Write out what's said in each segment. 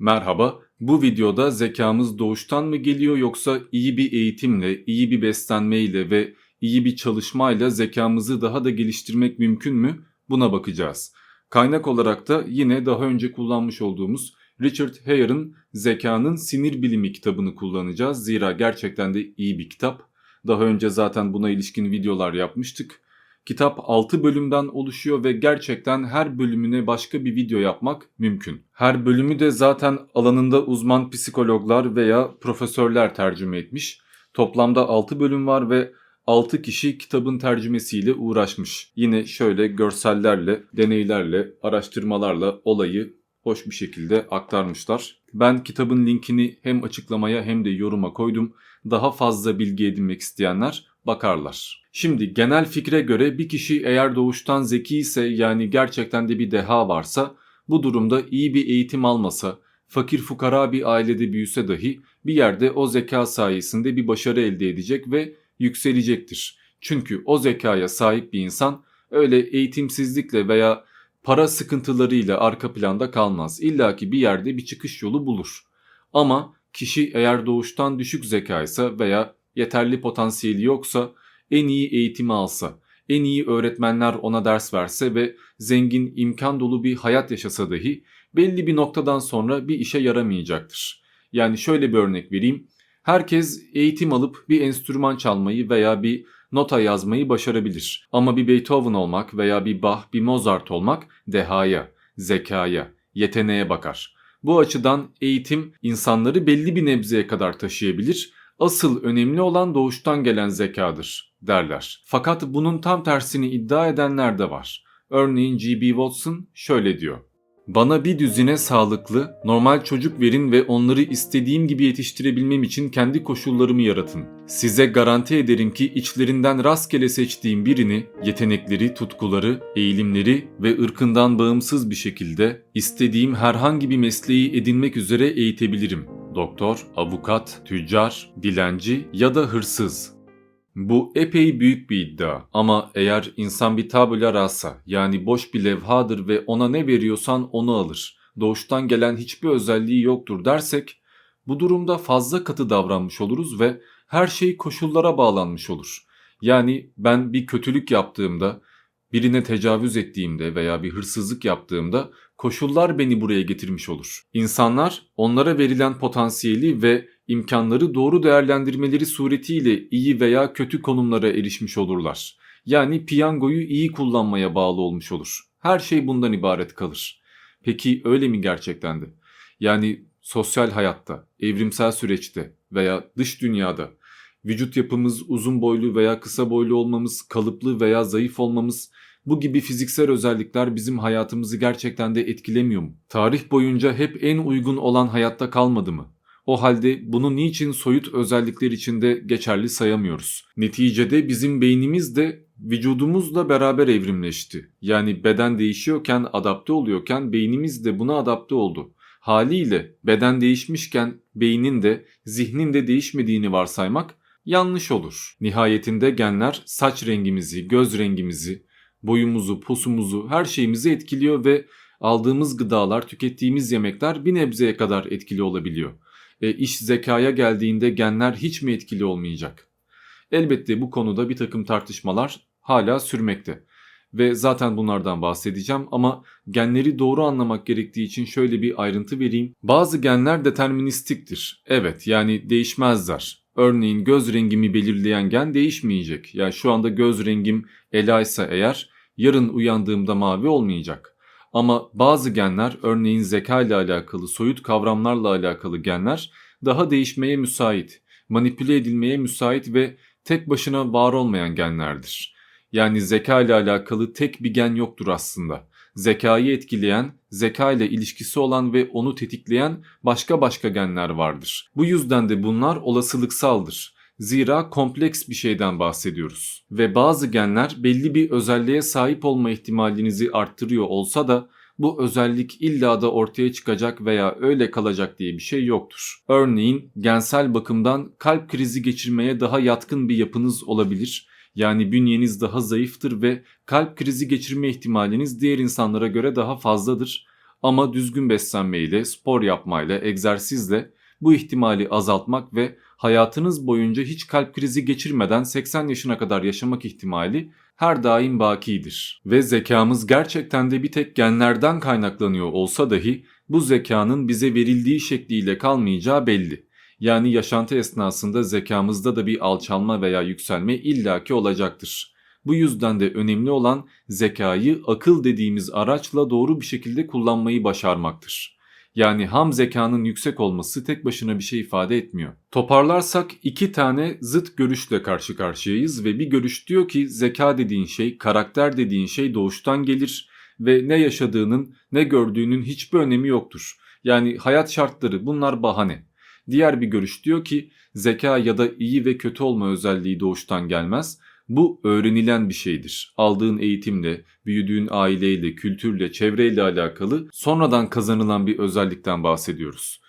Merhaba, bu videoda zekamız doğuştan mı geliyor yoksa iyi bir eğitimle, iyi bir beslenmeyle ve iyi bir çalışmayla zekamızı daha da geliştirmek mümkün mü? Buna bakacağız. Kaynak olarak da yine daha önce kullanmış olduğumuz Richard Hare'ın Zekanın Sinir Bilimi kitabını kullanacağız. Zira gerçekten de iyi bir kitap. Daha önce zaten buna ilişkin videolar yapmıştık. Kitap 6 bölümden oluşuyor ve gerçekten her bölümüne başka bir video yapmak mümkün. Her bölümü de zaten alanında uzman psikologlar veya profesörler tercüme etmiş. Toplamda 6 bölüm var ve 6 kişi kitabın tercümesiyle uğraşmış. Yine şöyle görsellerle, deneylerle, araştırmalarla olayı hoş bir şekilde aktarmışlar. Ben kitabın linkini hem açıklamaya hem de yoruma koydum. Daha fazla bilgi edinmek isteyenler bakarlar. Şimdi genel fikre göre bir kişi eğer doğuştan zeki ise yani gerçekten de bir deha varsa bu durumda iyi bir eğitim almasa, fakir fukara bir ailede büyüse dahi bir yerde o zeka sayesinde bir başarı elde edecek ve yükselecektir. Çünkü o zekaya sahip bir insan öyle eğitimsizlikle veya para sıkıntılarıyla arka planda kalmaz. İlla ki bir yerde bir çıkış yolu bulur. Ama kişi eğer doğuştan düşük zekaysa veya yeterli potansiyeli yoksa en iyi eğitimi alsa, en iyi öğretmenler ona ders verse ve zengin, imkan dolu bir hayat yaşasa dahi belli bir noktadan sonra bir işe yaramayacaktır. Yani şöyle bir örnek vereyim. Herkes eğitim alıp bir enstrüman çalmayı veya bir nota yazmayı başarabilir. Ama bir Beethoven olmak veya bir Bach, bir Mozart olmak dehaya, zekaya, yeteneğe bakar. Bu açıdan eğitim insanları belli bir nebzeye kadar taşıyabilir. Asıl önemli olan doğuştan gelen zekadır derler. Fakat bunun tam tersini iddia edenler de var. Örneğin G.B. Watson şöyle diyor. Bana bir düzine sağlıklı, normal çocuk verin ve onları istediğim gibi yetiştirebilmem için kendi koşullarımı yaratın. Size garanti ederim ki içlerinden rastgele seçtiğim birini, yetenekleri, tutkuları, eğilimleri ve ırkından bağımsız bir şekilde istediğim herhangi bir mesleği edinmek üzere eğitebilirim. Doktor, avukat, tüccar, dilenci ya da hırsız. Bu epey büyük bir iddia ama eğer insan bir tabula rasa yani boş bir levhadır ve ona ne veriyorsan onu alır. Doğuştan gelen hiçbir özelliği yoktur dersek bu durumda fazla katı davranmış oluruz ve her şey koşullara bağlanmış olur. Yani ben bir kötülük yaptığımda, birine tecavüz ettiğimde veya bir hırsızlık yaptığımda koşullar beni buraya getirmiş olur. İnsanlar onlara verilen potansiyeli ve imkanları doğru değerlendirmeleri suretiyle iyi veya kötü konumlara erişmiş olurlar. Yani piyangoyu iyi kullanmaya bağlı olmuş olur. Her şey bundan ibaret kalır. Peki öyle mi gerçekten de? Yani sosyal hayatta, evrimsel süreçte veya dış dünyada vücut yapımız uzun boylu veya kısa boylu olmamız, kalıplı veya zayıf olmamız bu gibi fiziksel özellikler bizim hayatımızı gerçekten de etkilemiyor mu? Tarih boyunca hep en uygun olan hayatta kalmadı mı? O halde bunu niçin soyut özellikler içinde geçerli sayamıyoruz? Neticede bizim beynimiz de vücudumuzla beraber evrimleşti. Yani beden değişiyorken, adapte oluyorken beynimiz de buna adapte oldu. Haliyle beden değişmişken beynin de zihnin de değişmediğini varsaymak yanlış olur. Nihayetinde genler saç rengimizi, göz rengimizi, boyumuzu, posumuzu, her şeyimizi etkiliyor ve aldığımız gıdalar, tükettiğimiz yemekler bir nebzeye kadar etkili olabiliyor. E, iş zekaya geldiğinde genler hiç mi etkili olmayacak? Elbette bu konuda bir takım tartışmalar hala sürmekte. Ve zaten bunlardan bahsedeceğim ama genleri doğru anlamak gerektiği için şöyle bir ayrıntı vereyim. Bazı genler deterministiktir. Evet yani değişmezler. Örneğin göz rengimi belirleyen gen değişmeyecek. Yani şu anda göz rengim ela ise eğer yarın uyandığımda mavi olmayacak. Ama bazı genler örneğin zeka ile alakalı soyut kavramlarla alakalı genler daha değişmeye müsait, manipüle edilmeye müsait ve tek başına var olmayan genlerdir. Yani zeka ile alakalı tek bir gen yoktur aslında. Zekayı etkileyen, zeka ile ilişkisi olan ve onu tetikleyen başka başka genler vardır. Bu yüzden de bunlar olasılıksaldır. Zira kompleks bir şeyden bahsediyoruz. Ve bazı genler belli bir özelliğe sahip olma ihtimalinizi arttırıyor olsa da bu özellik illa da ortaya çıkacak veya öyle kalacak diye bir şey yoktur. Örneğin gensel bakımdan kalp krizi geçirmeye daha yatkın bir yapınız olabilir. Yani bünyeniz daha zayıftır ve kalp krizi geçirme ihtimaliniz diğer insanlara göre daha fazladır. Ama düzgün beslenmeyle, spor yapmayla, egzersizle bu ihtimali azaltmak ve hayatınız boyunca hiç kalp krizi geçirmeden 80 yaşına kadar yaşamak ihtimali her daim bakidir. Ve zekamız gerçekten de bir tek genlerden kaynaklanıyor olsa dahi bu zekanın bize verildiği şekliyle kalmayacağı belli. Yani yaşantı esnasında zekamızda da bir alçalma veya yükselme illaki olacaktır. Bu yüzden de önemli olan zekayı akıl dediğimiz araçla doğru bir şekilde kullanmayı başarmaktır. Yani ham zekanın yüksek olması tek başına bir şey ifade etmiyor. Toparlarsak iki tane zıt görüşle karşı karşıyayız ve bir görüş diyor ki zeka dediğin şey, karakter dediğin şey doğuştan gelir ve ne yaşadığının, ne gördüğünün hiçbir önemi yoktur. Yani hayat şartları bunlar bahane. Diğer bir görüş diyor ki zeka ya da iyi ve kötü olma özelliği doğuştan gelmez. Bu öğrenilen bir şeydir. Aldığın eğitimle, büyüdüğün aileyle, kültürle, çevreyle alakalı sonradan kazanılan bir özellikten bahsediyoruz.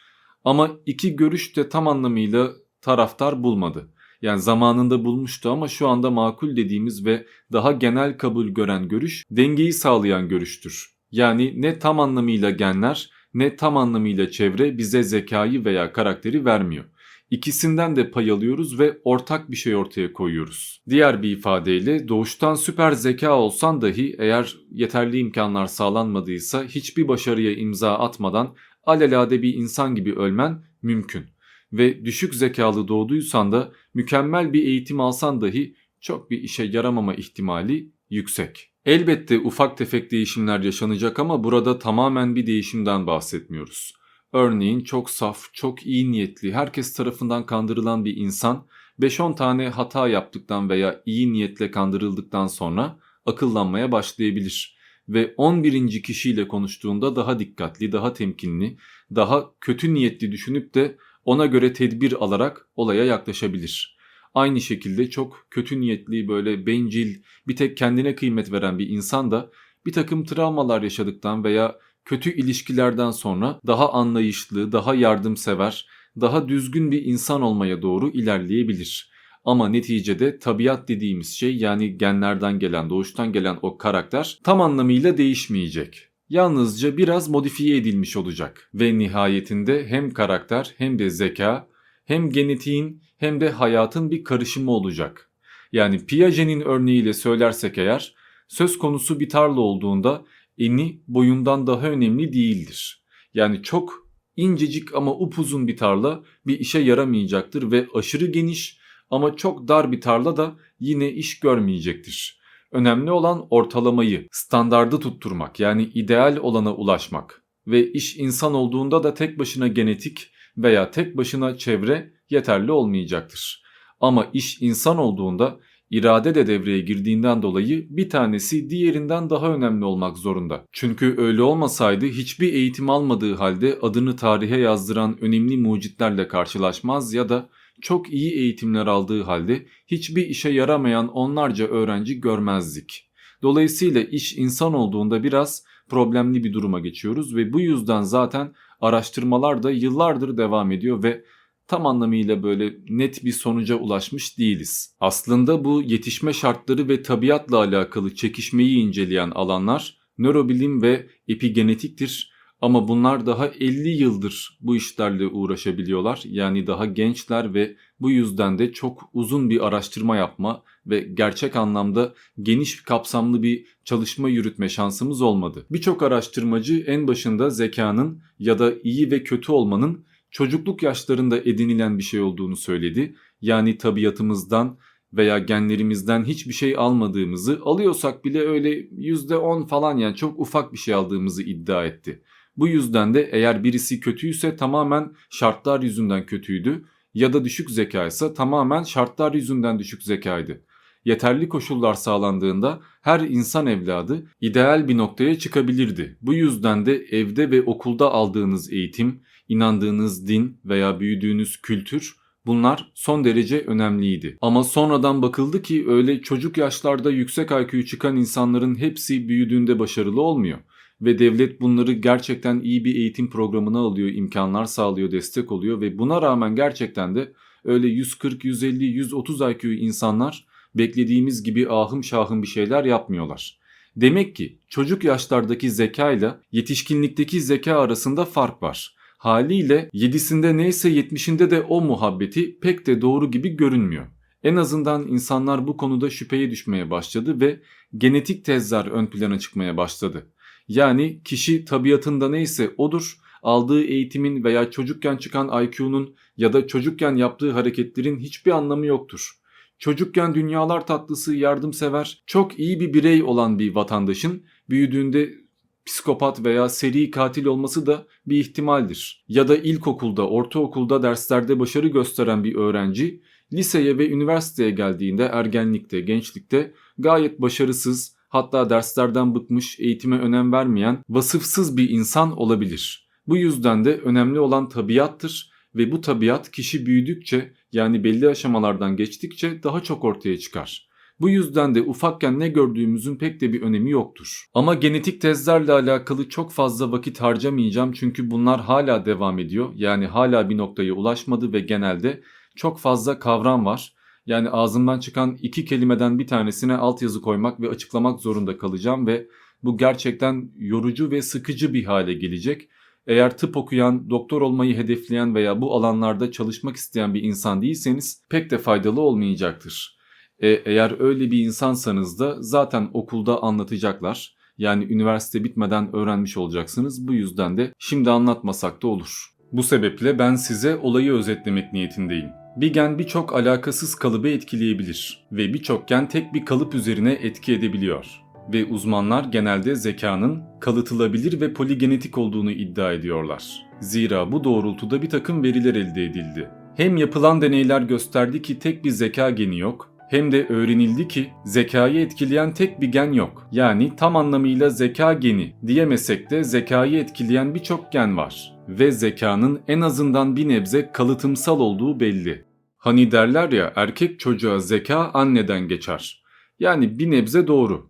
Ama iki görüş de tam anlamıyla taraftar bulmadı. Yani zamanında bulmuştu ama şu anda makul dediğimiz ve daha genel kabul gören görüş dengeyi sağlayan görüştür. Yani ne tam anlamıyla genler ne tam anlamıyla çevre bize zekayı veya karakteri vermiyor. İkisinden de pay alıyoruz ve ortak bir şey ortaya koyuyoruz. Diğer bir ifadeyle doğuştan süper zeka olsan dahi eğer yeterli imkanlar sağlanmadıysa hiçbir başarıya imza atmadan alelade bir insan gibi ölmen mümkün. Ve düşük zekalı doğduysan da mükemmel bir eğitim alsan dahi çok bir işe yaramama ihtimali yüksek. Elbette ufak tefek değişimler yaşanacak ama burada tamamen bir değişimden bahsetmiyoruz. Örneğin çok saf, çok iyi niyetli, herkes tarafından kandırılan bir insan 5-10 tane hata yaptıktan veya iyi niyetle kandırıldıktan sonra akıllanmaya başlayabilir ve 11. kişiyle konuştuğunda daha dikkatli, daha temkinli, daha kötü niyetli düşünüp de ona göre tedbir alarak olaya yaklaşabilir. Aynı şekilde çok kötü niyetli böyle bencil bir tek kendine kıymet veren bir insan da bir takım travmalar yaşadıktan veya kötü ilişkilerden sonra daha anlayışlı, daha yardımsever, daha düzgün bir insan olmaya doğru ilerleyebilir. Ama neticede tabiat dediğimiz şey yani genlerden gelen, doğuştan gelen o karakter tam anlamıyla değişmeyecek. Yalnızca biraz modifiye edilmiş olacak ve nihayetinde hem karakter hem de zeka hem genetiğin hem de hayatın bir karışımı olacak. Yani Piaget'in örneğiyle söylersek eğer söz konusu bir tarla olduğunda eni boyundan daha önemli değildir. Yani çok incecik ama upuzun bir tarla bir işe yaramayacaktır ve aşırı geniş ama çok dar bir tarla da yine iş görmeyecektir. Önemli olan ortalamayı, standardı tutturmak yani ideal olana ulaşmak ve iş insan olduğunda da tek başına genetik veya tek başına çevre yeterli olmayacaktır. Ama iş insan olduğunda irade de devreye girdiğinden dolayı bir tanesi diğerinden daha önemli olmak zorunda. Çünkü öyle olmasaydı hiçbir eğitim almadığı halde adını tarihe yazdıran önemli mucitlerle karşılaşmaz ya da çok iyi eğitimler aldığı halde hiçbir işe yaramayan onlarca öğrenci görmezdik. Dolayısıyla iş insan olduğunda biraz problemli bir duruma geçiyoruz ve bu yüzden zaten araştırmalar da yıllardır devam ediyor ve tam anlamıyla böyle net bir sonuca ulaşmış değiliz. Aslında bu yetişme şartları ve tabiatla alakalı çekişmeyi inceleyen alanlar nörobilim ve epigenetiktir. Ama bunlar daha 50 yıldır bu işlerle uğraşabiliyorlar. Yani daha gençler ve bu yüzden de çok uzun bir araştırma yapma ve gerçek anlamda geniş kapsamlı bir çalışma yürütme şansımız olmadı. Birçok araştırmacı en başında zekanın ya da iyi ve kötü olmanın çocukluk yaşlarında edinilen bir şey olduğunu söyledi. Yani tabiatımızdan veya genlerimizden hiçbir şey almadığımızı alıyorsak bile öyle %10 falan yani çok ufak bir şey aldığımızı iddia etti. Bu yüzden de eğer birisi kötüyse tamamen şartlar yüzünden kötüydü ya da düşük zekaysa tamamen şartlar yüzünden düşük zekaydı. Yeterli koşullar sağlandığında her insan evladı ideal bir noktaya çıkabilirdi. Bu yüzden de evde ve okulda aldığınız eğitim, inandığınız din veya büyüdüğünüz kültür bunlar son derece önemliydi. Ama sonradan bakıldı ki öyle çocuk yaşlarda yüksek IQ çıkan insanların hepsi büyüdüğünde başarılı olmuyor ve devlet bunları gerçekten iyi bir eğitim programına alıyor, imkanlar sağlıyor, destek oluyor ve buna rağmen gerçekten de öyle 140, 150, 130 IQ insanlar beklediğimiz gibi ahım şahım bir şeyler yapmıyorlar. Demek ki çocuk yaşlardaki zeka ile yetişkinlikteki zeka arasında fark var. Haliyle 7'sinde neyse 70'inde de o muhabbeti pek de doğru gibi görünmüyor. En azından insanlar bu konuda şüpheye düşmeye başladı ve genetik tezler ön plana çıkmaya başladı. Yani kişi tabiatında neyse odur, aldığı eğitimin veya çocukken çıkan IQ'nun ya da çocukken yaptığı hareketlerin hiçbir anlamı yoktur. Çocukken dünyalar tatlısı, yardımsever, çok iyi bir birey olan bir vatandaşın büyüdüğünde psikopat veya seri katil olması da bir ihtimaldir. Ya da ilkokulda, ortaokulda derslerde başarı gösteren bir öğrenci liseye ve üniversiteye geldiğinde ergenlikte, gençlikte gayet başarısız, hatta derslerden bıkmış, eğitime önem vermeyen, vasıfsız bir insan olabilir. Bu yüzden de önemli olan tabiattır ve bu tabiat kişi büyüdükçe yani belli aşamalardan geçtikçe daha çok ortaya çıkar. Bu yüzden de ufakken ne gördüğümüzün pek de bir önemi yoktur. Ama genetik tezlerle alakalı çok fazla vakit harcamayacağım çünkü bunlar hala devam ediyor. Yani hala bir noktaya ulaşmadı ve genelde çok fazla kavram var. Yani ağzımdan çıkan iki kelimeden bir tanesine altyazı koymak ve açıklamak zorunda kalacağım ve bu gerçekten yorucu ve sıkıcı bir hale gelecek. Eğer tıp okuyan, doktor olmayı hedefleyen veya bu alanlarda çalışmak isteyen bir insan değilseniz pek de faydalı olmayacaktır. E, eğer öyle bir insansanız da zaten okulda anlatacaklar. Yani üniversite bitmeden öğrenmiş olacaksınız. Bu yüzden de şimdi anlatmasak da olur. Bu sebeple ben size olayı özetlemek niyetindeyim. Bir gen birçok alakasız kalıbı etkileyebilir ve birçok gen tek bir kalıp üzerine etki edebiliyor. Ve uzmanlar genelde zekanın kalıtılabilir ve poligenetik olduğunu iddia ediyorlar. Zira bu doğrultuda bir takım veriler elde edildi. Hem yapılan deneyler gösterdi ki tek bir zeka geni yok, hem de öğrenildi ki zekayı etkileyen tek bir gen yok. Yani tam anlamıyla zeka geni diyemesek de zekayı etkileyen birçok gen var. Ve zekanın en azından bir nebze kalıtımsal olduğu belli. Hani derler ya erkek çocuğa zeka anneden geçer. Yani bir nebze doğru.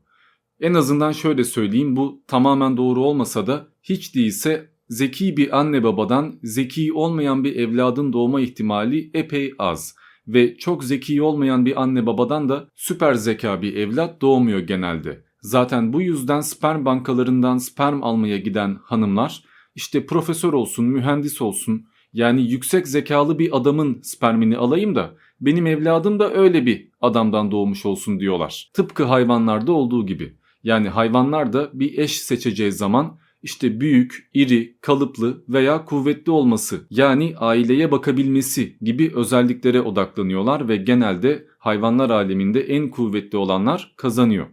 En azından şöyle söyleyeyim bu tamamen doğru olmasa da hiç değilse zeki bir anne babadan zeki olmayan bir evladın doğma ihtimali epey az ve çok zeki olmayan bir anne babadan da süper zeka bir evlat doğmuyor genelde. Zaten bu yüzden sperm bankalarından sperm almaya giden hanımlar işte profesör olsun, mühendis olsun yani yüksek zekalı bir adamın spermini alayım da benim evladım da öyle bir adamdan doğmuş olsun diyorlar. Tıpkı hayvanlarda olduğu gibi. Yani hayvanlar da bir eş seçeceği zaman işte büyük, iri, kalıplı veya kuvvetli olması yani aileye bakabilmesi gibi özelliklere odaklanıyorlar ve genelde hayvanlar aleminde en kuvvetli olanlar kazanıyor.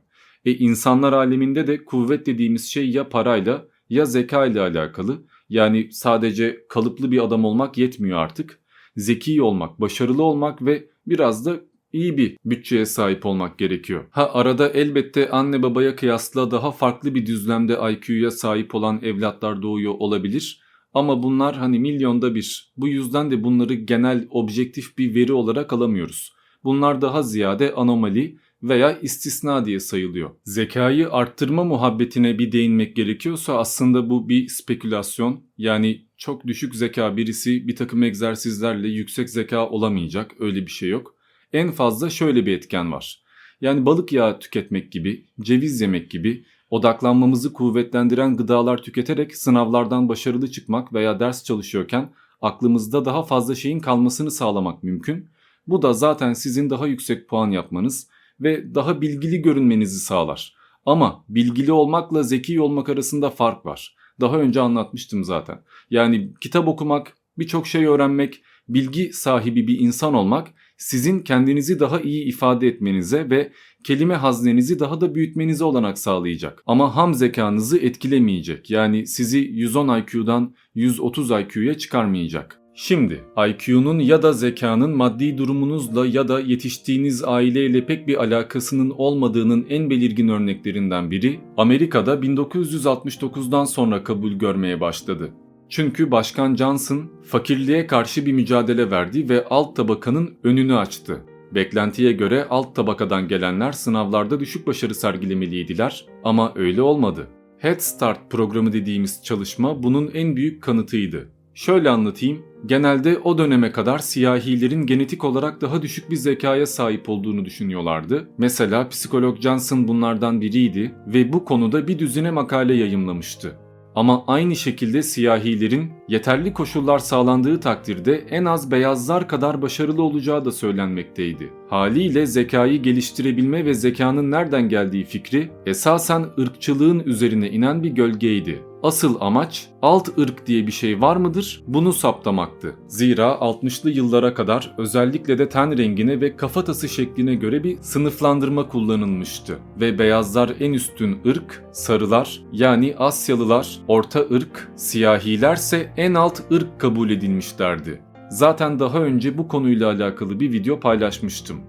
E insanlar aleminde de kuvvet dediğimiz şey ya parayla ya zeka ile alakalı. Yani sadece kalıplı bir adam olmak yetmiyor artık. Zeki olmak, başarılı olmak ve biraz da iyi bir bütçeye sahip olmak gerekiyor. Ha arada elbette anne babaya kıyasla daha farklı bir düzlemde IQ'ya sahip olan evlatlar doğuyor olabilir. Ama bunlar hani milyonda bir. Bu yüzden de bunları genel objektif bir veri olarak alamıyoruz. Bunlar daha ziyade anomali veya istisna diye sayılıyor. Zekayı arttırma muhabbetine bir değinmek gerekiyorsa aslında bu bir spekülasyon. Yani çok düşük zeka birisi bir takım egzersizlerle yüksek zeka olamayacak öyle bir şey yok. En fazla şöyle bir etken var. Yani balık yağı tüketmek gibi, ceviz yemek gibi odaklanmamızı kuvvetlendiren gıdalar tüketerek sınavlardan başarılı çıkmak veya ders çalışıyorken aklımızda daha fazla şeyin kalmasını sağlamak mümkün. Bu da zaten sizin daha yüksek puan yapmanız ve daha bilgili görünmenizi sağlar. Ama bilgili olmakla zeki olmak arasında fark var. Daha önce anlatmıştım zaten. Yani kitap okumak, birçok şey öğrenmek, bilgi sahibi bir insan olmak sizin kendinizi daha iyi ifade etmenize ve kelime haznenizi daha da büyütmenize olanak sağlayacak. Ama ham zekanızı etkilemeyecek. Yani sizi 110 IQ'dan 130 IQ'ya çıkarmayacak. Şimdi IQ'nun ya da zekanın maddi durumunuzla ya da yetiştiğiniz aileyle pek bir alakasının olmadığının en belirgin örneklerinden biri Amerika'da 1969'dan sonra kabul görmeye başladı. Çünkü Başkan Johnson fakirliğe karşı bir mücadele verdi ve alt tabakanın önünü açtı. Beklentiye göre alt tabakadan gelenler sınavlarda düşük başarı sergilemeliydiler ama öyle olmadı. Head Start programı dediğimiz çalışma bunun en büyük kanıtıydı. Şöyle anlatayım. Genelde o döneme kadar siyahilerin genetik olarak daha düşük bir zekaya sahip olduğunu düşünüyorlardı. Mesela psikolog Johnson bunlardan biriydi ve bu konuda bir düzine makale yayımlamıştı. Ama aynı şekilde siyahilerin yeterli koşullar sağlandığı takdirde en az beyazlar kadar başarılı olacağı da söylenmekteydi. Haliyle zekayı geliştirebilme ve zekanın nereden geldiği fikri esasen ırkçılığın üzerine inen bir gölgeydi. Asıl amaç alt ırk diye bir şey var mıdır bunu saptamaktı. Zira 60'lı yıllara kadar özellikle de ten rengine ve kafatası şekline göre bir sınıflandırma kullanılmıştı. Ve beyazlar en üstün ırk, sarılar yani Asyalılar orta ırk, siyahilerse en alt ırk kabul edilmişlerdi. Zaten daha önce bu konuyla alakalı bir video paylaşmıştım.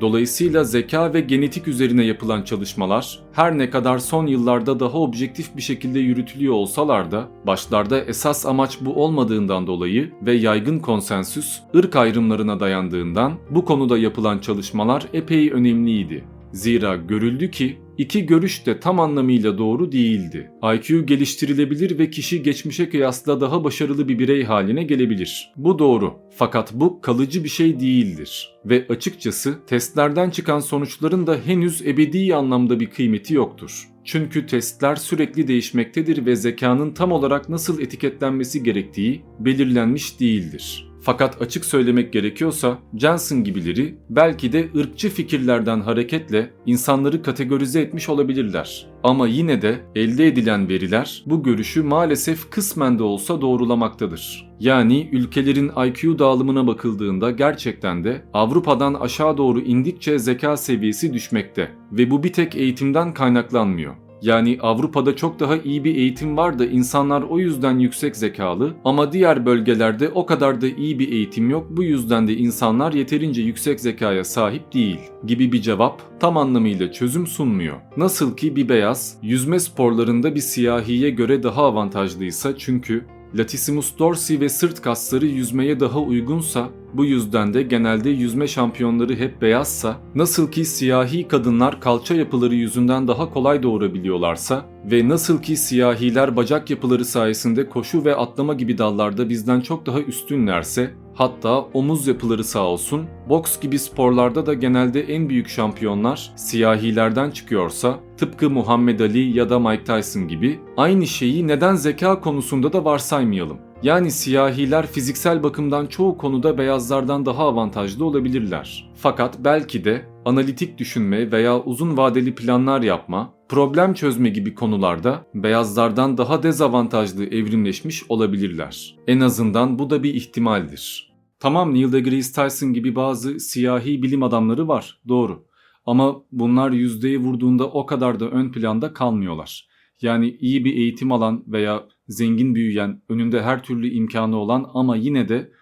Dolayısıyla zeka ve genetik üzerine yapılan çalışmalar her ne kadar son yıllarda daha objektif bir şekilde yürütülüyor olsalar da başlarda esas amaç bu olmadığından dolayı ve yaygın konsensüs ırk ayrımlarına dayandığından bu konuda yapılan çalışmalar epey önemliydi. Zira görüldü ki iki görüş de tam anlamıyla doğru değildi. IQ geliştirilebilir ve kişi geçmişe kıyasla daha başarılı bir birey haline gelebilir. Bu doğru. Fakat bu kalıcı bir şey değildir. Ve açıkçası testlerden çıkan sonuçların da henüz ebedi anlamda bir kıymeti yoktur. Çünkü testler sürekli değişmektedir ve zekanın tam olarak nasıl etiketlenmesi gerektiği belirlenmiş değildir. Fakat açık söylemek gerekiyorsa Johnson gibileri belki de ırkçı fikirlerden hareketle insanları kategorize etmiş olabilirler. Ama yine de elde edilen veriler bu görüşü maalesef kısmen de olsa doğrulamaktadır. Yani ülkelerin IQ dağılımına bakıldığında gerçekten de Avrupa'dan aşağı doğru indikçe zeka seviyesi düşmekte ve bu bir tek eğitimden kaynaklanmıyor. Yani Avrupa'da çok daha iyi bir eğitim var da insanlar o yüzden yüksek zekalı ama diğer bölgelerde o kadar da iyi bir eğitim yok bu yüzden de insanlar yeterince yüksek zekaya sahip değil gibi bir cevap tam anlamıyla çözüm sunmuyor. Nasıl ki bir beyaz yüzme sporlarında bir siyahiye göre daha avantajlıysa çünkü Latissimus dorsi ve sırt kasları yüzmeye daha uygunsa, bu yüzden de genelde yüzme şampiyonları hep beyazsa, nasıl ki siyahi kadınlar kalça yapıları yüzünden daha kolay doğurabiliyorlarsa ve nasıl ki siyahiler bacak yapıları sayesinde koşu ve atlama gibi dallarda bizden çok daha üstünlerse, Hatta omuz yapıları sağ olsun, boks gibi sporlarda da genelde en büyük şampiyonlar siyahilerden çıkıyorsa, tıpkı Muhammed Ali ya da Mike Tyson gibi aynı şeyi neden zeka konusunda da varsaymayalım. Yani siyahiler fiziksel bakımdan çoğu konuda beyazlardan daha avantajlı olabilirler. Fakat belki de analitik düşünme veya uzun vadeli planlar yapma, problem çözme gibi konularda beyazlardan daha dezavantajlı evrimleşmiş olabilirler. En azından bu da bir ihtimaldir. Tamam Neil deGrasse Tyson gibi bazı siyahi bilim adamları var, doğru. Ama bunlar yüzdeyi vurduğunda o kadar da ön planda kalmıyorlar. Yani iyi bir eğitim alan veya zengin büyüyen, önünde her türlü imkanı olan ama yine de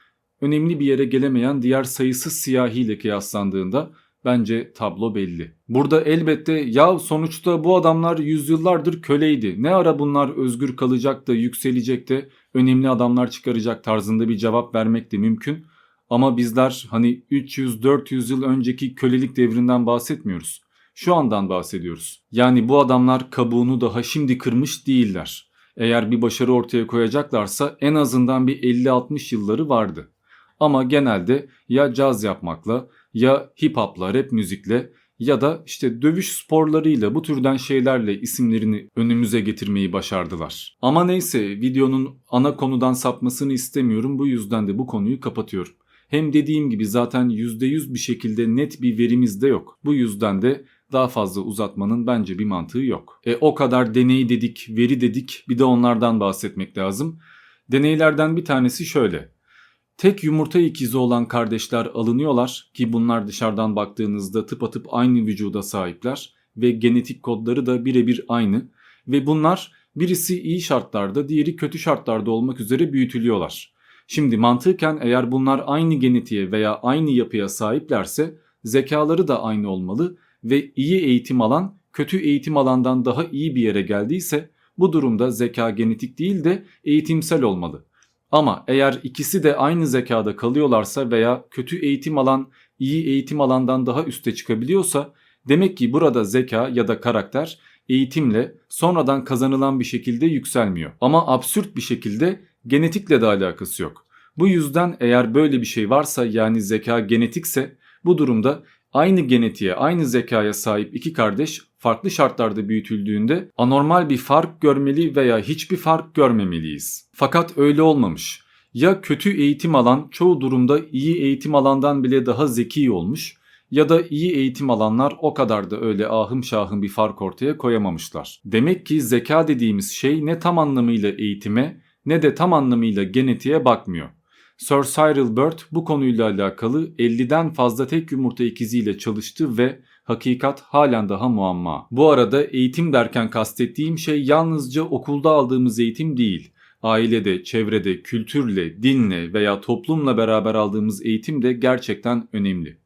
önemli bir yere gelemeyen diğer sayısız siyahiyle kıyaslandığında bence tablo belli. Burada elbette ya sonuçta bu adamlar yüzyıllardır köleydi. Ne ara bunlar özgür kalacak da yükselecek de önemli adamlar çıkaracak tarzında bir cevap vermek de mümkün. Ama bizler hani 300-400 yıl önceki kölelik devrinden bahsetmiyoruz. Şu andan bahsediyoruz. Yani bu adamlar kabuğunu daha şimdi kırmış değiller. Eğer bir başarı ortaya koyacaklarsa en azından bir 50-60 yılları vardı. Ama genelde ya caz yapmakla ya hip hopla, rap müzikle ya da işte dövüş sporlarıyla bu türden şeylerle isimlerini önümüze getirmeyi başardılar. Ama neyse videonun ana konudan sapmasını istemiyorum bu yüzden de bu konuyu kapatıyorum. Hem dediğim gibi zaten %100 bir şekilde net bir verimiz de yok. Bu yüzden de daha fazla uzatmanın bence bir mantığı yok. E o kadar deney dedik, veri dedik bir de onlardan bahsetmek lazım. Deneylerden bir tanesi şöyle. Tek yumurta ikizi olan kardeşler alınıyorlar ki bunlar dışarıdan baktığınızda tıpatıp aynı vücuda sahipler ve genetik kodları da birebir aynı ve bunlar birisi iyi şartlarda diğeri kötü şartlarda olmak üzere büyütülüyorlar. Şimdi mantıken eğer bunlar aynı genetiğe veya aynı yapıya sahiplerse zekaları da aynı olmalı ve iyi eğitim alan kötü eğitim alandan daha iyi bir yere geldiyse bu durumda zeka genetik değil de eğitimsel olmalı. Ama eğer ikisi de aynı zekada kalıyorlarsa veya kötü eğitim alan iyi eğitim alandan daha üste çıkabiliyorsa demek ki burada zeka ya da karakter eğitimle sonradan kazanılan bir şekilde yükselmiyor. Ama absürt bir şekilde genetikle de alakası yok. Bu yüzden eğer böyle bir şey varsa yani zeka genetikse bu durumda aynı genetiğe, aynı zekaya sahip iki kardeş farklı şartlarda büyütüldüğünde anormal bir fark görmeli veya hiçbir fark görmemeliyiz. Fakat öyle olmamış. Ya kötü eğitim alan çoğu durumda iyi eğitim alandan bile daha zeki olmuş ya da iyi eğitim alanlar o kadar da öyle ahım şahım bir fark ortaya koyamamışlar. Demek ki zeka dediğimiz şey ne tam anlamıyla eğitime ne de tam anlamıyla genetiğe bakmıyor. Sir Cyril Bird bu konuyla alakalı 50'den fazla tek yumurta ikiziyle çalıştı ve hakikat halen daha muamma. Bu arada eğitim derken kastettiğim şey yalnızca okulda aldığımız eğitim değil. Ailede, çevrede, kültürle, dinle veya toplumla beraber aldığımız eğitim de gerçekten önemli.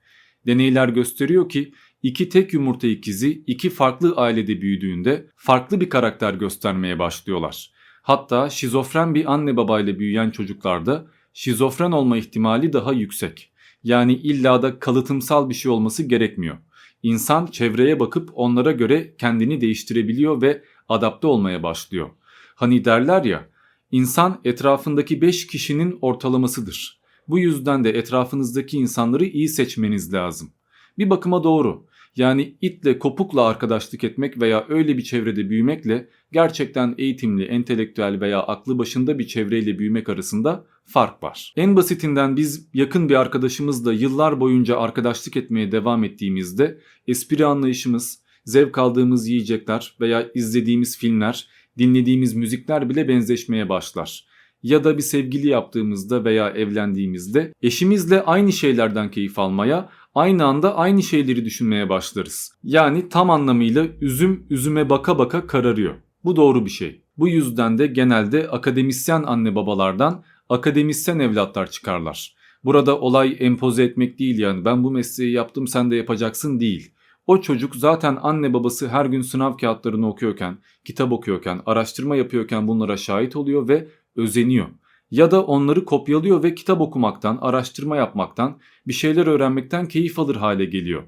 Deneyler gösteriyor ki iki tek yumurta ikizi iki farklı ailede büyüdüğünde farklı bir karakter göstermeye başlıyorlar. Hatta şizofren bir anne babayla büyüyen çocuklarda şizofren olma ihtimali daha yüksek. Yani illa da kalıtımsal bir şey olması gerekmiyor. İnsan çevreye bakıp onlara göre kendini değiştirebiliyor ve adapte olmaya başlıyor. Hani derler ya, insan etrafındaki 5 kişinin ortalamasıdır. Bu yüzden de etrafınızdaki insanları iyi seçmeniz lazım. Bir bakıma doğru. Yani itle kopukla arkadaşlık etmek veya öyle bir çevrede büyümekle gerçekten eğitimli, entelektüel veya aklı başında bir çevreyle büyümek arasında fark var. En basitinden biz yakın bir arkadaşımızla yıllar boyunca arkadaşlık etmeye devam ettiğimizde espri anlayışımız, zevk aldığımız yiyecekler veya izlediğimiz filmler, dinlediğimiz müzikler bile benzeşmeye başlar ya da bir sevgili yaptığımızda veya evlendiğimizde eşimizle aynı şeylerden keyif almaya, aynı anda aynı şeyleri düşünmeye başlarız. Yani tam anlamıyla üzüm üzüme baka baka kararıyor. Bu doğru bir şey. Bu yüzden de genelde akademisyen anne babalardan akademisyen evlatlar çıkarlar. Burada olay empoze etmek değil yani ben bu mesleği yaptım sen de yapacaksın değil. O çocuk zaten anne babası her gün sınav kağıtlarını okuyorken, kitap okuyorken, araştırma yapıyorken bunlara şahit oluyor ve özeniyor. Ya da onları kopyalıyor ve kitap okumaktan, araştırma yapmaktan, bir şeyler öğrenmekten keyif alır hale geliyor.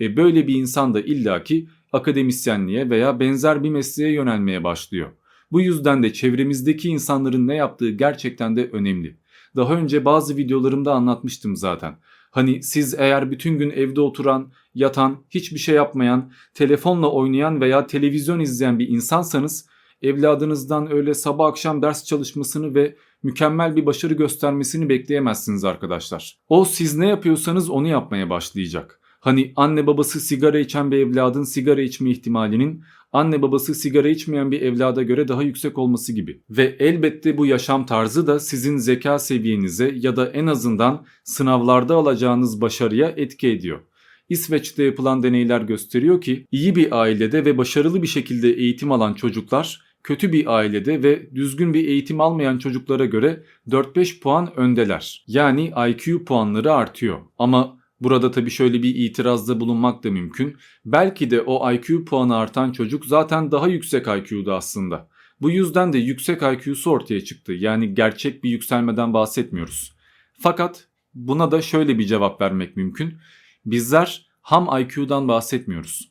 E böyle bir insan da illaki akademisyenliğe veya benzer bir mesleğe yönelmeye başlıyor. Bu yüzden de çevremizdeki insanların ne yaptığı gerçekten de önemli. Daha önce bazı videolarımda anlatmıştım zaten. Hani siz eğer bütün gün evde oturan, yatan, hiçbir şey yapmayan, telefonla oynayan veya televizyon izleyen bir insansanız evladınızdan öyle sabah akşam ders çalışmasını ve mükemmel bir başarı göstermesini bekleyemezsiniz arkadaşlar. O siz ne yapıyorsanız onu yapmaya başlayacak. Hani anne babası sigara içen bir evladın sigara içme ihtimalinin anne babası sigara içmeyen bir evlada göre daha yüksek olması gibi. Ve elbette bu yaşam tarzı da sizin zeka seviyenize ya da en azından sınavlarda alacağınız başarıya etki ediyor. İsveç'te yapılan deneyler gösteriyor ki iyi bir ailede ve başarılı bir şekilde eğitim alan çocuklar kötü bir ailede ve düzgün bir eğitim almayan çocuklara göre 4-5 puan öndeler. Yani IQ puanları artıyor. Ama burada tabii şöyle bir itirazda bulunmak da mümkün. Belki de o IQ puanı artan çocuk zaten daha yüksek IQ'da aslında. Bu yüzden de yüksek IQ'su ortaya çıktı. Yani gerçek bir yükselmeden bahsetmiyoruz. Fakat buna da şöyle bir cevap vermek mümkün. Bizler ham IQ'dan bahsetmiyoruz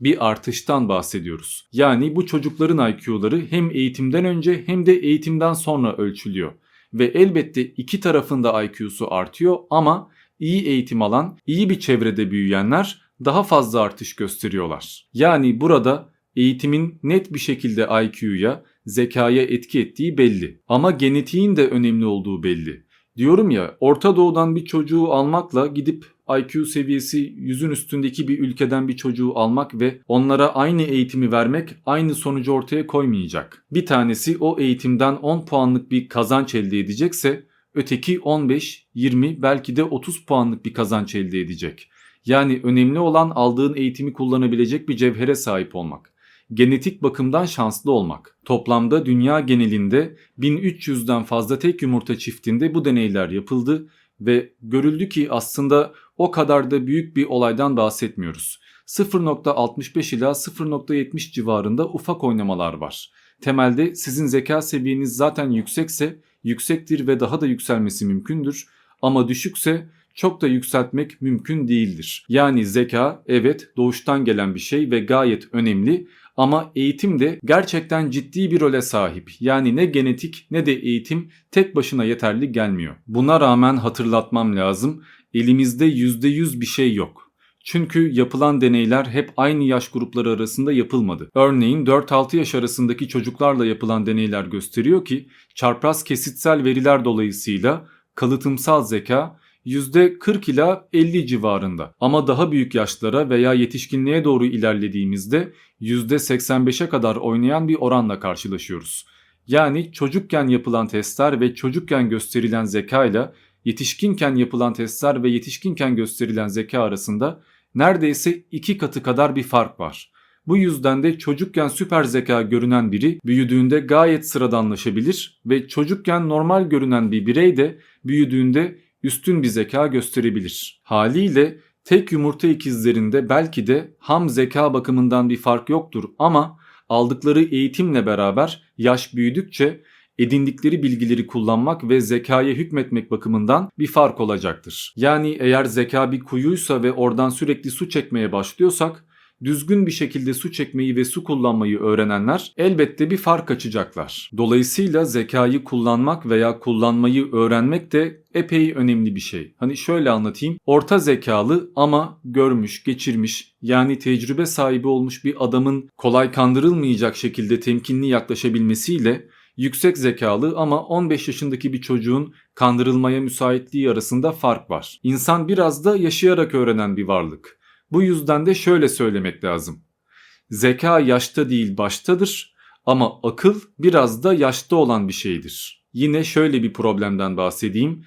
bir artıştan bahsediyoruz. Yani bu çocukların IQ'ları hem eğitimden önce hem de eğitimden sonra ölçülüyor. Ve elbette iki tarafında IQ'su artıyor ama iyi eğitim alan, iyi bir çevrede büyüyenler daha fazla artış gösteriyorlar. Yani burada eğitimin net bir şekilde IQ'ya, zekaya etki ettiği belli. Ama genetiğin de önemli olduğu belli. Diyorum ya Orta Doğu'dan bir çocuğu almakla gidip IQ seviyesi yüzün üstündeki bir ülkeden bir çocuğu almak ve onlara aynı eğitimi vermek aynı sonucu ortaya koymayacak. Bir tanesi o eğitimden 10 puanlık bir kazanç elde edecekse öteki 15, 20 belki de 30 puanlık bir kazanç elde edecek. Yani önemli olan aldığın eğitimi kullanabilecek bir cevhere sahip olmak genetik bakımdan şanslı olmak. Toplamda dünya genelinde 1300'den fazla tek yumurta çiftinde bu deneyler yapıldı ve görüldü ki aslında o kadar da büyük bir olaydan bahsetmiyoruz. 0.65 ila 0.70 civarında ufak oynamalar var. Temelde sizin zeka seviyeniz zaten yüksekse yüksektir ve daha da yükselmesi mümkündür ama düşükse çok da yükseltmek mümkün değildir. Yani zeka evet doğuştan gelen bir şey ve gayet önemli Ama eğitim de gerçekten ciddi bir role sahip. Yani ne genetik ne de eğitim tek başına yeterli gelmiyor. Buna rağmen hatırlatmam lazım. Elimizde %100 bir şey yok. Çünkü yapılan deneyler hep aynı yaş grupları arasında yapılmadı. Örneğin 4-6 yaş arasındaki çocuklarla yapılan deneyler gösteriyor ki çarpraz kesitsel veriler dolayısıyla kalıtımsal zeka %40 ila 50 civarında. Ama daha büyük yaşlara veya yetişkinliğe doğru ilerlediğimizde %85'e kadar oynayan bir oranla karşılaşıyoruz. Yani çocukken yapılan testler ve çocukken gösterilen zeka ile yetişkinken yapılan testler ve yetişkinken gösterilen zeka arasında neredeyse iki katı kadar bir fark var. Bu yüzden de çocukken süper zeka görünen biri büyüdüğünde gayet sıradanlaşabilir ve çocukken normal görünen bir birey de büyüdüğünde üstün bir zeka gösterebilir. Haliyle tek yumurta ikizlerinde belki de ham zeka bakımından bir fark yoktur ama aldıkları eğitimle beraber yaş büyüdükçe edindikleri bilgileri kullanmak ve zekaya hükmetmek bakımından bir fark olacaktır. Yani eğer zeka bir kuyuysa ve oradan sürekli su çekmeye başlıyorsak düzgün bir şekilde su çekmeyi ve su kullanmayı öğrenenler elbette bir fark açacaklar. Dolayısıyla zekayı kullanmak veya kullanmayı öğrenmek de epey önemli bir şey. Hani şöyle anlatayım. Orta zekalı ama görmüş, geçirmiş yani tecrübe sahibi olmuş bir adamın kolay kandırılmayacak şekilde temkinli yaklaşabilmesiyle yüksek zekalı ama 15 yaşındaki bir çocuğun kandırılmaya müsaitliği arasında fark var. İnsan biraz da yaşayarak öğrenen bir varlık. Bu yüzden de şöyle söylemek lazım. Zeka yaşta değil baştadır ama akıl biraz da yaşta olan bir şeydir. Yine şöyle bir problemden bahsedeyim.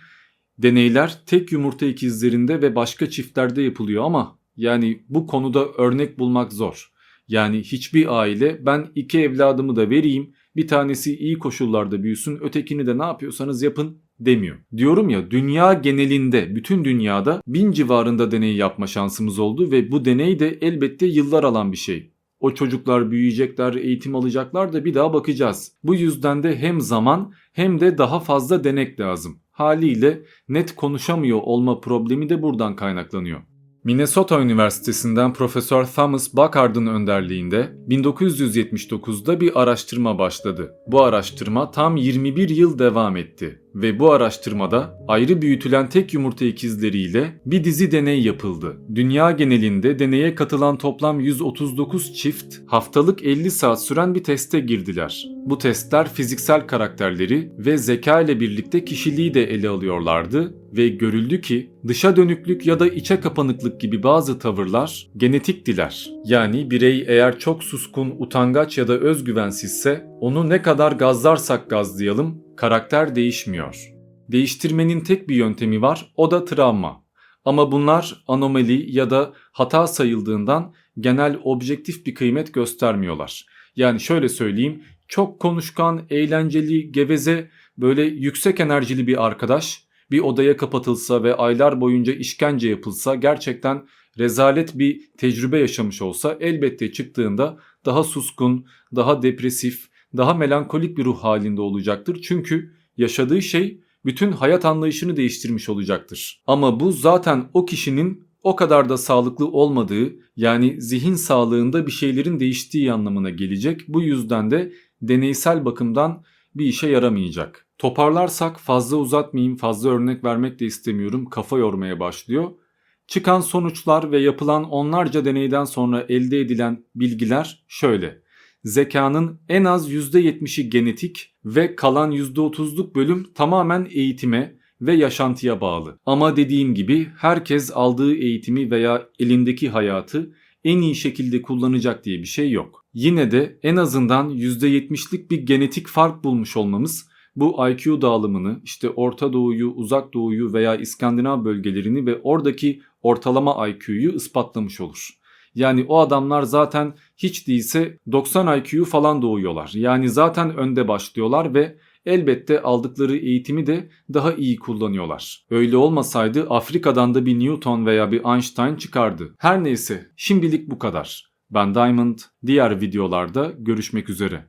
Deneyler tek yumurta ikizlerinde ve başka çiftlerde yapılıyor ama yani bu konuda örnek bulmak zor. Yani hiçbir aile ben iki evladımı da vereyim bir tanesi iyi koşullarda büyüsün ötekini de ne yapıyorsanız yapın demiyor. Diyorum ya dünya genelinde bütün dünyada bin civarında deney yapma şansımız oldu ve bu deney de elbette yıllar alan bir şey. O çocuklar büyüyecekler, eğitim alacaklar da bir daha bakacağız. Bu yüzden de hem zaman hem de daha fazla denek lazım. Haliyle net konuşamıyor olma problemi de buradan kaynaklanıyor. Minnesota Üniversitesi'nden Profesör Thomas Buckard'ın önderliğinde 1979'da bir araştırma başladı. Bu araştırma tam 21 yıl devam etti ve bu araştırmada ayrı büyütülen tek yumurta ikizleriyle bir dizi deney yapıldı. Dünya genelinde deneye katılan toplam 139 çift haftalık 50 saat süren bir teste girdiler. Bu testler fiziksel karakterleri ve zeka ile birlikte kişiliği de ele alıyorlardı ve görüldü ki dışa dönüklük ya da içe kapanıklık gibi bazı tavırlar genetiktiler. Yani birey eğer çok suskun, utangaç ya da özgüvensizse onu ne kadar gazlarsak gazlayalım karakter değişmiyor. Değiştirmenin tek bir yöntemi var o da travma. Ama bunlar anomali ya da hata sayıldığından genel objektif bir kıymet göstermiyorlar. Yani şöyle söyleyeyim çok konuşkan, eğlenceli, geveze, böyle yüksek enerjili bir arkadaş bir odaya kapatılsa ve aylar boyunca işkence yapılsa gerçekten rezalet bir tecrübe yaşamış olsa elbette çıktığında daha suskun, daha depresif, daha melankolik bir ruh halinde olacaktır. Çünkü yaşadığı şey bütün hayat anlayışını değiştirmiş olacaktır. Ama bu zaten o kişinin o kadar da sağlıklı olmadığı yani zihin sağlığında bir şeylerin değiştiği anlamına gelecek. Bu yüzden de deneysel bakımdan bir işe yaramayacak. Toparlarsak fazla uzatmayayım, fazla örnek vermek de istemiyorum. Kafa yormaya başlıyor. Çıkan sonuçlar ve yapılan onlarca deneyden sonra elde edilen bilgiler şöyle. Zekanın en az %70'i genetik ve kalan %30'luk bölüm tamamen eğitime ve yaşantıya bağlı. Ama dediğim gibi herkes aldığı eğitimi veya elindeki hayatı en iyi şekilde kullanacak diye bir şey yok. Yine de en azından %70'lik bir genetik fark bulmuş olmamız bu IQ dağılımını işte Orta Doğu'yu, Uzak Doğu'yu veya İskandinav bölgelerini ve oradaki ortalama IQ'yu ispatlamış olur. Yani o adamlar zaten hiç değilse 90 IQ falan doğuyorlar. Yani zaten önde başlıyorlar ve elbette aldıkları eğitimi de daha iyi kullanıyorlar. Öyle olmasaydı Afrika'dan da bir Newton veya bir Einstein çıkardı. Her neyse şimdilik bu kadar. Ben Diamond, diğer videolarda görüşmek üzere.